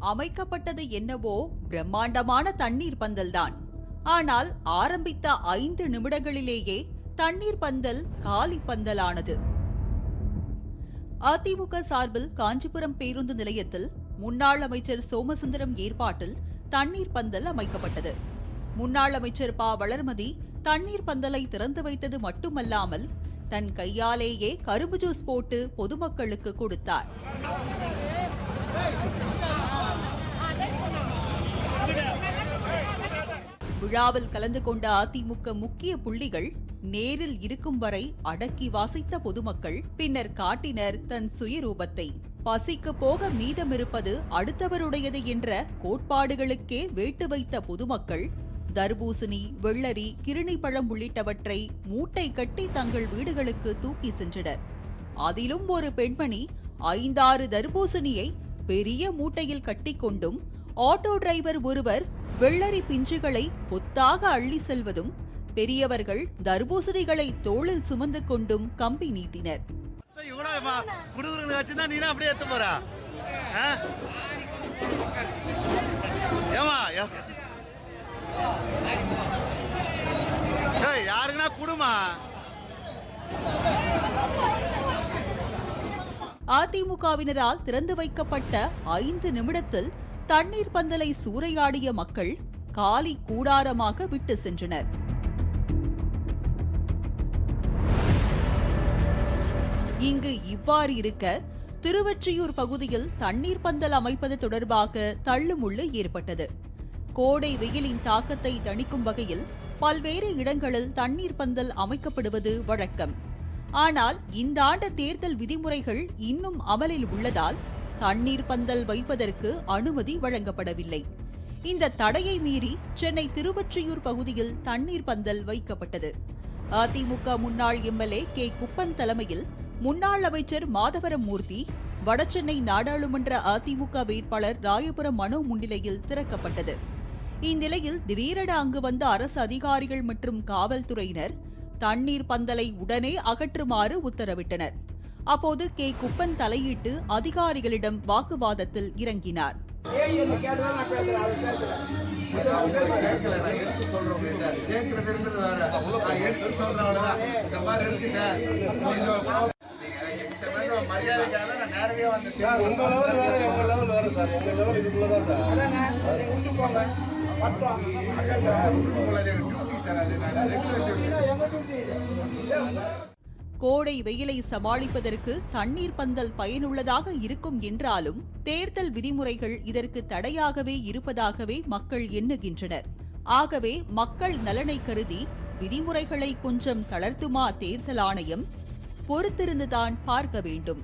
அமைக்கப்பட்டது என்னவோ பிரம்மாண்டமான தண்ணீர் பந்தல்தான். ஆனால் ஆரம்பித்த ஐந்து நிமிடங்களிலேயே தண்ணீர் பந்தல் காலி பந்தலானது. அதிமுக சார்பில் காஞ்சிபுரம் பேருந்து நிலையத்தில் முன்னாள் அமைச்சர் சோமசுந்தரம் ஏற்பாட்டில் தண்ணீர் பந்தல் அமைக்கப்பட்டது. முன்னாள் அமைச்சர் ப. வளர்மதி தண்ணீர் பந்தலை திறந்து வைத்தது மட்டுமல்லாமல் தன் கையாலேயே கரும்பு ஜூஸ் போட்டு பொதுமக்களுக்கு கொடுத்தார். விழாவில் கலந்து கொண்ட அதிமுக முக்கிய புள்ளிகள் நேரில் இருக்கும் வரை அடக்கி வாசித்த பொதுமக்கள் பின்னர் காட்டினர் தன் சுயரூபத்தை. பசிக்கு போக மீதமிருப்பது அடுத்தவருடையது என்ற கோட்பாடுகளுக்கே வேட்டு வைத்த பொதுமக்கள் தர்பூசணி வெள்ளரி கிருணி பழம் உள்ளிட்டவற்றை மூட்டை கட்டி தங்கள் வீடுகளுக்கு தூக்கி சென்றனர். அதிலும் ஒரு பெண்மணி ஐந்தாறு தர்பூசணியை பெரிய மூட்டையில் கட்டிக்கொண்டும் ஆட்டோ டிரைவர் ஒருவர் வெள்ளரி பிஞ்சுகளை கொத்தாக அள்ளி செல்வதும் பெரியவர்கள் தர்பூசணிகளை தோளில் சுமந்து கொண்டும் கம்பி நீட்டினர். யாருக்குன்னா குடுமா? அதிமுகவினரால் திறந்து வைக்கப்பட்ட ஐந்து நிமிடத்தில் தண்ணீர் பந்தலை சூறையாடிய மக்கள் காலி கூடாரமாக விட்டு சென்றனர். இங்கு இவ்வாறு இருக்க திருவொற்றியூர் பகுதியில் தண்ணீர் பந்தல் அமைப்பது தொடர்பாக தள்ளுமுள்ளு ஏற்பட்டது. கோடை வெயிலின் தாக்கத்தை தணிக்கும் வகையில் பல்வேறு இடங்களில் தண்ணீர் பந்தல் அமைக்கப்படுவது வழக்கம். ஆனால் இந்த ஆண்டு தேர்தல் விதிமுறைகள் இன்னும் அமலில் உள்ளதால் தண்ணீர் பந்தல் வைப்பதற்கு அனுமதி வழங்கப்படவில்லை. இந்த தடையை மீறி சென்னை திருவொற்றியூர் பகுதியில் தண்ணீர் பந்தல் வைக்கப்பட்டது. அதிமுக முன்னாள் எம்எல்ஏ கே. குப்பன் தலைமையில் முன்னாள் அமைச்சர் மாதவரம் மூர்த்தி வடசென்னை நாடாளுமன்ற அதிமுக வேட்பாளர் ராயபுரம் மனோ முன்னிலையில் திறக்கப்பட்டது. இந்நிலையில் திடீரென அங்கு வந்த அரசு அதிகாரிகள் மற்றும் காவல்துறையினர் தண்ணீர் பந்தலை உடனே அகற்றுமாறு உத்தரவிட்டனர். அப்போது கே. குப்பன் தலையிட்டு அதிகாரிகளிடம் வாக்குவாதத்தில் இறங்கினார். சார் உங்க லெவல் வேற எங்க லெவல் வேற சார் எங்க லெவல் இதுக்குள்ள தான் சார் கோடை வெயிலை சமாளிப்பதற்கு தண்ணீர் பந்தல் பயனுள்ளதாக இருக்கும் என்றாலும் தேர்தல் விதிமுறைகள் இதற்கு தடையாகவே இருப்பதாகவே மக்கள் எண்ணுகின்றனர். ஆகவே மக்கள் நலனை கருதி விதிமுறைகளை கொஞ்சம் தளர்த்துமா தேர்தல் ஆணையம்? பொறுத்திருந்துதான் பார்க்க வேண்டும்.